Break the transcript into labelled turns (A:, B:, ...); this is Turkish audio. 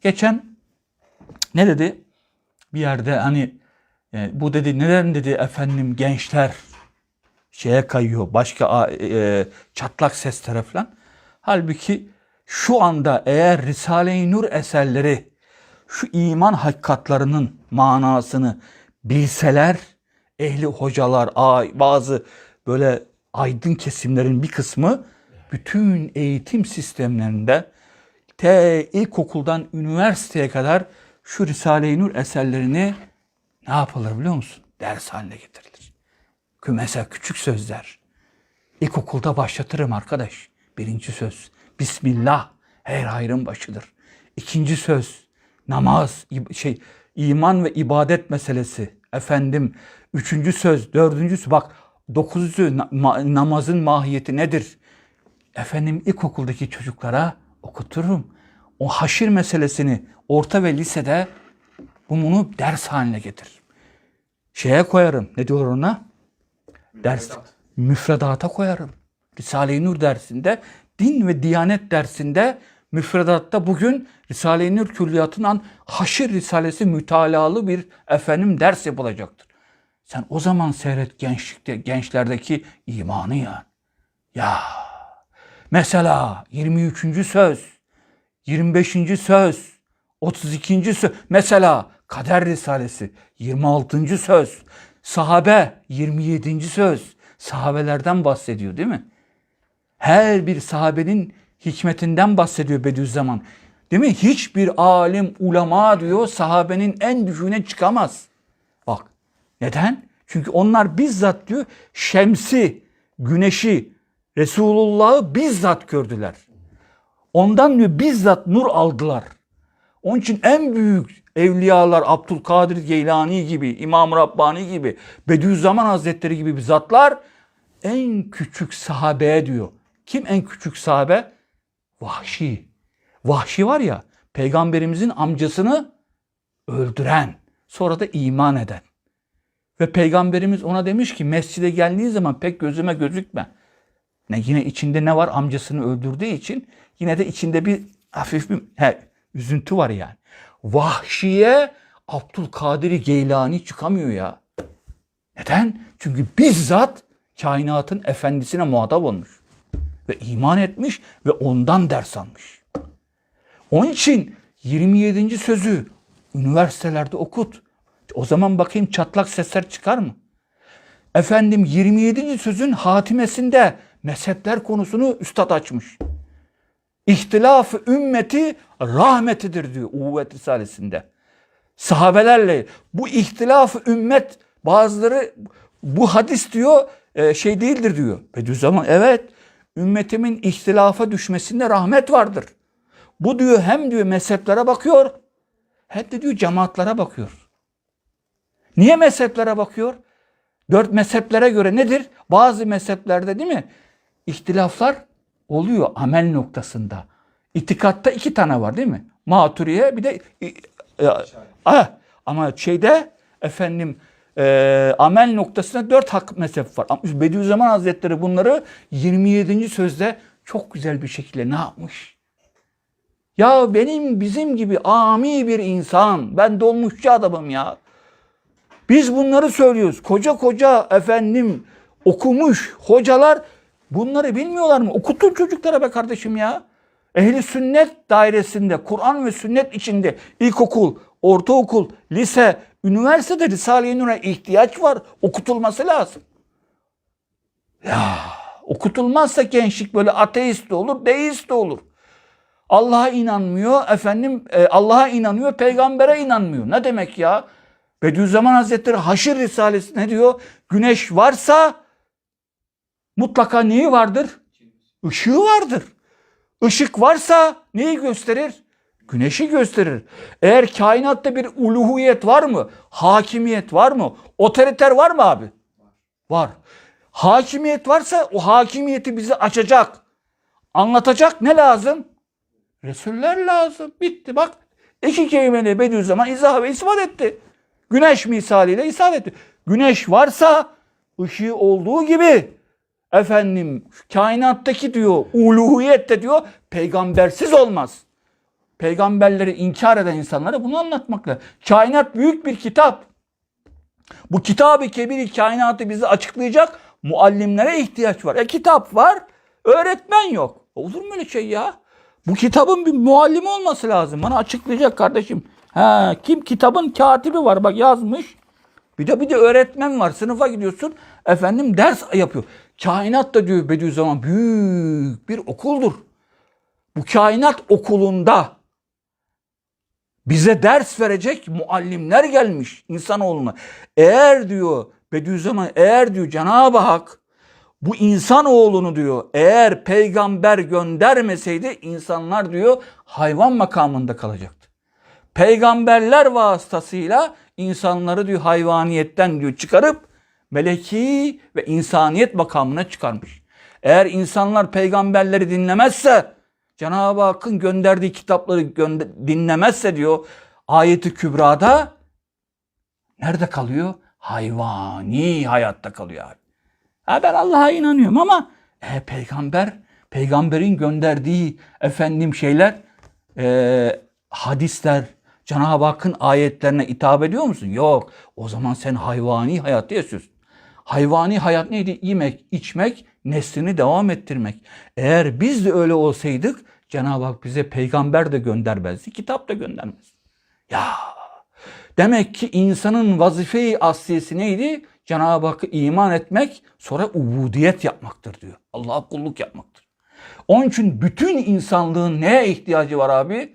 A: Geçen ne dedi? Bir yerde hani e, bu dedi neden dedi efendim gençler şeye kayıyor başka a- e, çatlak seslere falan. Halbuki şu anda eğer Risale-i Nur eserleri şu iman hakikatlarının manasını bilseler ehli hocalar, bazı böyle aydın kesimlerin bir kısmı bütün eğitim sistemlerinde te ilkokuldan üniversiteye kadar şu Risale-i Nur eserlerini ne yapılır biliyor musun? Ders haline getirilir. Mesela küçük sözler. İlkokulda başlatırım arkadaş. Birinci söz. Bismillah. Her hayrın başıdır. İkinci söz. Namaz. şey iman ve ibadet meselesi. Efendim. Üçüncü söz. Dördüncü söz. Bak. Dokuzuncu na- ma- namazın mahiyeti nedir? Efendim ilkokuldaki çocuklara okuturum. O haşir meselesini orta ve lisede bunu ders haline getiririm. Şeye koyarım. Ne diyor ona? ders müfredata koyarım. Risale-i Nur dersinde, din ve diyanet dersinde müfredatta bugün Risale-i Nur külliyatından Haşir Risalesi mütalalı bir efendim ders yapılacaktır. Sen o zaman seyret gençlikte, gençlerdeki imanı ya. Ya mesela 23. söz, 25. söz, 32. söz. Mesela Kader Risalesi 26. söz. Sahabe 27. söz. Sahabelerden bahsediyor değil mi? Her bir sahabenin hikmetinden bahsediyor Bediüzzaman. Değil mi? Hiçbir alim, ulema diyor sahabenin en düşüğüne çıkamaz. Bak neden? Çünkü onlar bizzat diyor şemsi, güneşi, Resulullah'ı bizzat gördüler. Ondan diyor bizzat nur aldılar. Onun için en büyük evliyalar Abdülkadir Geylani gibi, İmam Rabbani gibi, Bediüzzaman Hazretleri gibi bir zatlar en küçük sahabeye diyor. Kim en küçük sahabe? Vahşi. Vahşi var ya peygamberimizin amcasını öldüren, sonra da iman eden. Ve peygamberimiz ona demiş ki mescide geldiği zaman pek gözüme gözükme. Ne yine içinde ne var amcasını öldürdüğü için yine de içinde bir hafif bir he, üzüntü var yani. Vahşiye Abdülkadir Geylani çıkamıyor ya. Neden? Çünkü bizzat kainatın efendisine muhatap olmuş. Ve iman etmiş ve ondan ders almış. Onun için 27. sözü üniversitelerde okut. O zaman bakayım çatlak sesler çıkar mı? Efendim 27. sözün hatimesinde mezhepler konusunu üstad açmış. İhtilaf ümmeti rahmetidir diyor Uhuvvet Risalesi'nde. Sahabelerle bu ihtilaf ümmet bazıları bu hadis diyor e, şey değildir diyor. Bediüzzaman evet ümmetimin ihtilafa düşmesinde rahmet vardır. Bu diyor hem diyor mezheplere bakıyor hem de diyor cemaatlara bakıyor. Niye mezheplere bakıyor? Dört mezheplere göre nedir? Bazı mezheplerde değil mi? İhtilaflar oluyor amel noktasında. İtikatta iki tane var değil mi? Maturiye bir de e, e, ah, ama şeyde efendim e, amel noktasında dört hak mezhep var. Ama Bediüzzaman Hazretleri bunları 27. sözde çok güzel bir şekilde ne yapmış? Ya benim bizim gibi ami bir insan, ben dolmuşçu adamım ya. Biz bunları söylüyoruz. Koca koca efendim okumuş hocalar bunları bilmiyorlar mı? Okutun çocuklara be kardeşim ya. Ehli sünnet dairesinde, Kur'an ve sünnet içinde ilkokul, ortaokul, lise, üniversitede Risale-i Nur'a ihtiyaç var. Okutulması lazım. Ya okutulmazsa gençlik böyle ateist de olur, deist de olur. Allah'a inanmıyor, efendim e, Allah'a inanıyor, peygambere inanmıyor. Ne demek ya? Bediüzzaman Hazretleri Haşir Risalesi ne diyor? Güneş varsa mutlaka neyi vardır? Işığı vardır. Işık varsa neyi gösterir? Güneşi gösterir. Eğer kainatta bir uluhiyet var mı? Hakimiyet var mı? Otoriter var mı abi? Var. Hakimiyet varsa o hakimiyeti bize açacak. Anlatacak ne lazım? Resuller lazım. Bitti bak. İki kelimeyle Bediüzzaman izah ve ispat etti. Güneş misaliyle ispat etti. Güneş varsa ışığı olduğu gibi efendim kainattaki diyor uluhiyette diyor peygambersiz olmaz. peygamberleri inkar eden insanlara bunu anlatmakla. Kainat büyük bir kitap. Bu kitabı kebir kainatı bizi açıklayacak muallimlere ihtiyaç var. E kitap var, öğretmen yok. Olur mu öyle şey ya? Bu kitabın bir muallimi olması lazım. Bana açıklayacak kardeşim. Ha, kim kitabın katibi var bak yazmış. Bir de bir de öğretmen var. Sınıfa gidiyorsun. Efendim ders yapıyor. Kainat da diyor Bediüzzaman büyük bir okuldur. Bu kainat okulunda bize ders verecek muallimler gelmiş insanoğluna. Eğer diyor Bediüzzaman eğer diyor Cenab-ı Hak bu insanoğlunu diyor eğer peygamber göndermeseydi insanlar diyor hayvan makamında kalacaktı. Peygamberler vasıtasıyla insanları diyor hayvaniyetten diyor çıkarıp meleki ve insaniyet makamına çıkarmış. Eğer insanlar peygamberleri dinlemezse Cenab-ı Hakk'ın gönderdiği kitapları gönde- dinlemezse diyor ayeti kübrada nerede kalıyor? Hayvani hayatta kalıyor abi. Ha ben Allah'a inanıyorum ama e, peygamber, peygamberin gönderdiği efendim şeyler, e, hadisler, Cenab-ı Hakk'ın ayetlerine hitap ediyor musun? Yok. O zaman sen hayvani hayatta yaşıyorsun. Hayvani hayat neydi? Yemek, içmek, neslini devam ettirmek. Eğer biz de öyle olsaydık Cenab-ı Hak bize peygamber de göndermezdi, kitap da göndermez. Ya demek ki insanın vazife-i asliyesi neydi? Cenab-ı Hakk'a iman etmek, sonra ubudiyet yapmaktır diyor. Allah'a kulluk yapmaktır. Onun için bütün insanlığın neye ihtiyacı var abi?